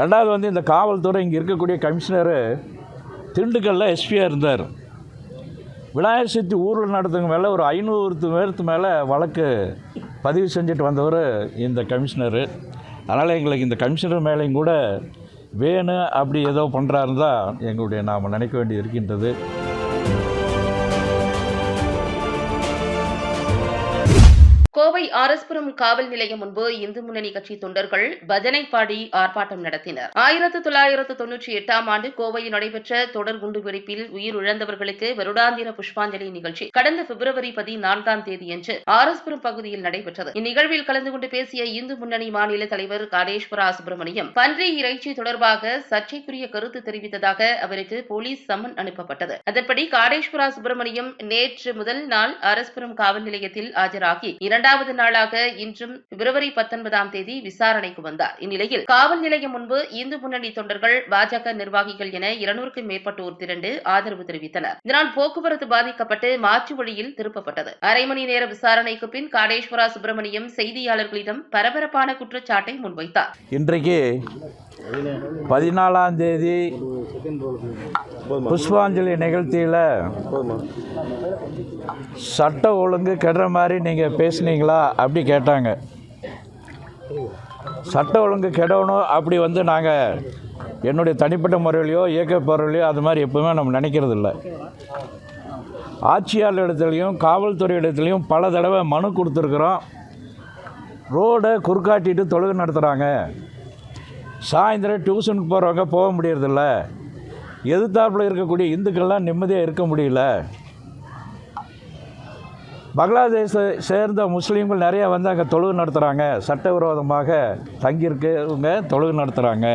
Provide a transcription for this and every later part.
ரெண்டாவது வந்து இந்த காவல்துறை இங்கே இருக்கக்கூடிய கமிஷனரு திண்டுக்கல்ல எஸ்பியாக இருந்தார். விநாயகர் சதுர்த்தி ஊரில் நடத்துங்க மேலே ஒரு ஐநூறு பேருக்கு மேலே வழக்கு பதிவு செஞ்சுட்டு வந்தவர் இந்த கமிஷனரு. அதனால் எங்களுக்கு இந்த கமிஷனர் மேலேயும் கூட வேணும் அப்படி ஏதோ பண்ணுறாருன்னு தான் எங்களுடைய நாம் நினைக்க வேண்டி இருக்கின்றது. கோவை ஆரஸ்புரம் காவல் நிலையம் முன்பு இந்து முன்னணி கட்சி தொண்டர்கள் பஜனை பாடி ஆர்ப்பாட்டம் நடத்தினர். ஆயிரத்து தொள்ளாயிரத்து தொன்னூற்றி எட்டாம் ஆண்டு கோவையில் நடைபெற்ற தொடர் குண்டுவெடிப்பில் உயிரிழந்தவர்களுக்கு வருடாந்திர புஷ்பாஞ்சலி நிகழ்ச்சி. கடந்த பிப்ரவரி பதினான்காம் தேதியன்று ஆரஸ்புரம் பகுதியில் நடைபெற்றது. இந்நிகழ்வில் கலந்து கொண்டு பேசிய இந்து முன்னணி மாநில தலைவர் காரேஸ்வரா சுப்பிரமணியம் பன்றி இறைச்சி தொடர்பாக சர்ச்சைக்குரிய கருத்து தெரிவித்ததாக அவருக்கு போலீஸ் சம்மன் அனுப்பப்பட்டது. அதன்படி காரேஸ்வரா சுப்பிரமணியம் நேற்று முதல் நாள் ஆரஸ்புரம் காவல் நிலையத்தில் ஆஜராகி இரண்டு இரண்டாவது நாளாக இன்றும் பிப்ரவரி பத்தொன்பதாம் தேதி விசாரணைக்கு வந்தார். இந்நிலையில் காவல் நிலையம் முன்பு இந்து முன்னணி தொண்டர்கள் பாஜக நிர்வாகிகள் என இருநூறுக்கும் மேற்பட்டோர் திரண்டு ஆதரவு தெரிவித்தனர். இதனால் போக்குவரத்து பாதிக்கப்பட்டு மாற்று வழியில் திருப்பப்பட்டது. அரை மணி நேர விசாரணைக்கு பின் காடேஸ்வரா சுப்பிரமணியம் செய்தியாளர்களிடம் பரபரப்பான குற்றச்சாட்டை முன்வைத்தார். இன்றைக்கு பதினாலாம் தேதி புஷ்பாஞ்சலி நிகழ்ச்சியில் சட்ட ஒழுங்கு கெடுற மாதிரி நீங்கள் பேசுனீங்களா அப்படி கேட்டாங்க. சட்ட ஒழுங்கு கெடணும் அப்படி வந்து நாங்கள் என்னுடைய தனிப்பட்ட முறையிலையோ இயக்க பொருளையோ அது மாதிரி எப்பவுமே நம்ம நினைக்கிறது இல்லை ஆட்சியாளர் இடத்துலையும் காவல்துறை இடத்துலையும் பல தடவை மனு கொடுத்துருக்குறோம். ரோடை குறுக்காட்டிட்டு தொழுகை நடத்துகிறாங்க சாயந்தரம் டியூஷனுக்கு போகிறவங்க போக முடியறதில்ல. எதிர்த்தாப்பில் இருக்கக்கூடிய இந்துக்கள்லாம் நிம்மதியாக இருக்க முடியல. பங்களாதேஷை சேர்ந்த முஸ்லீம்கள் நிறையா வந்து அங்கே தொழுகு நடத்துகிறாங்க சட்டவிரோதமாக தங்கியிருக்கவங்க தொழுகு நடத்துகிறாங்க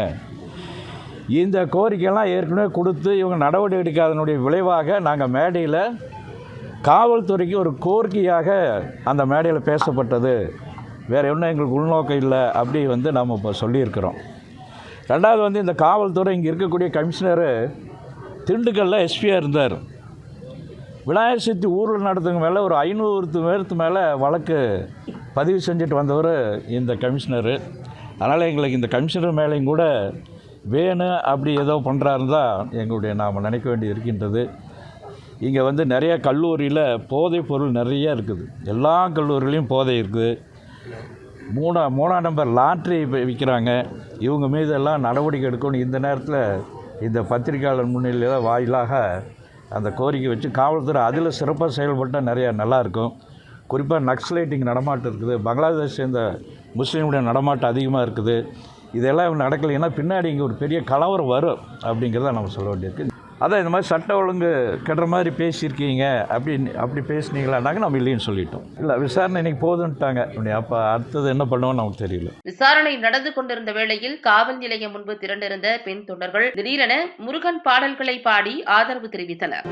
இந்த கோரிக்கையெல்லாம் ஏற்கனவே கொடுத்து இவங்க நடவடிக்கை எடுக்காதனுடைய விளைவாக நாங்கள் மேடையில் காவல்துறைக்கு ஒரு கோரிக்கையாக அந்த மேடையில் பேசப்பட்டது. வேறு ஒன்றும் எங்களுக்கு உள்நோக்கம் இல்லை. அப்படி வந்து நாம் இப்போ சொல்லியிருக்கிறோம். ரெண்டாவது வந்து இந்த காவல்துறை இங்கே இருக்கக்கூடிய கமிஷனரு திண்டுக்கல்லில் எஸ்பியாக இருந்தார். விநாயகர் சதுர்த்தி ஊரில் நடத்துங்க மேலே ஒரு ஐநூறு பேருக்கு மேலே வழக்கு பதிவு செஞ்சுட்டு வந்தவர் இந்த கமிஷனரு. அதனால் எங்களுக்கு இந்த கமிஷனர் மேலேயும் கூட வேணும் அப்படி ஏதோ பண்ணுறாருன்னு தான் எங்களுடைய நாம் நினைக்க வேண்டி இருக்கின்றது. இங்கே வந்து நிறைய கல்லூரியில் போதைப் பொருள் நிறைய இருக்குது. எல்லா கல்லூரிலையும் போதை இருக்குது. மூணா மூணாம் நம்பர் லாட்ரி விற்கிறாங்க இவங்க மீது எல்லாம் நடவடிக்கை எடுக்கணும் இந்த நேரத்தில் இந்த பத்திரிகையாளர் முன்னிலையில் வாயிலாக அந்த கோரிக்கை வச்சு காவல்துறை அதில் சிறப்பாக செயல்பட்டால் நிறையா நல்லாயிருக்கும் குறிப்பாக நக்ஸலைட்டிங் நடமாட்டம் இருக்குது. பங்களாதேஷ் சேர்ந்த முஸ்லீமுடைய நடமாட்டம் அதிகமாக இருக்குது. இதெல்லாம் நடக்கலைன்னா பின்னாடி இங்கே ஒரு பெரிய கலவரம் வரும் அப்படிங்கிறத நம்ம சொல்ல வேண்டியிருக்கு. அதான் இந்த மாதிரி சட்ட ஒழுங்கு கெடுற மாதிரி பேசியிருக்கீங்க அப்படி அப்படி பேசுனீங்களான்னாங்க நம்ம இல்லைன்னு சொல்லிட்டோம். இல்லை விசாரணை இன்னைக்கு போதுன்ட்டாங்க அப்போ அடுத்தது என்ன பண்ணுவோம்னு நமக்கு தெரியல. விசாரணை நடந்து கொண்டிருந்த வேளையில் காவல் நிலையம் முன்பு திரண்டிருந்த பெண் தொண்டர்கள் திடீரென முருகன் பாடல்களை பாடி ஆதரவு தெரிவித்தனர்.